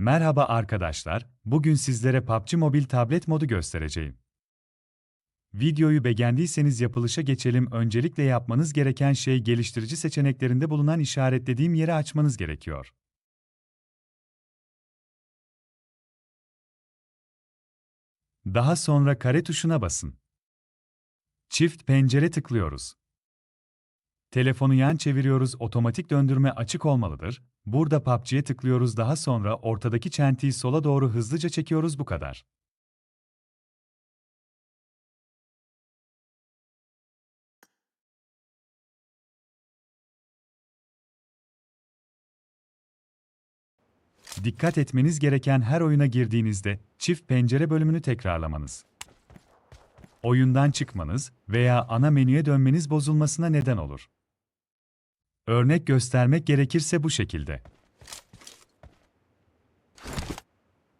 Merhaba arkadaşlar, bugün sizlere PUBG Mobil tablet modu göstereceğim. Videoyu beğendiyseniz yapılışa geçelim. Öncelikle yapmanız gereken şey geliştirici seçeneklerinde bulunan işaretlediğim yeri açmanız gerekiyor. Daha sonra kare tuşuna basın. Çift pencere tıklıyoruz. Telefonu yan çeviriyoruz, otomatik döndürme açık olmalıdır. Burada PUBG'ye tıklıyoruz, daha sonra ortadaki çentiyi sola doğru hızlıca çekiyoruz bu kadar. Dikkat etmeniz gereken her oyuna girdiğinizde çift pencere bölümünü tekrarlamanız. Oyundan çıkmanız veya ana menüye dönmeniz bozulmasına neden olur. Örnek göstermek gerekirse bu şekilde.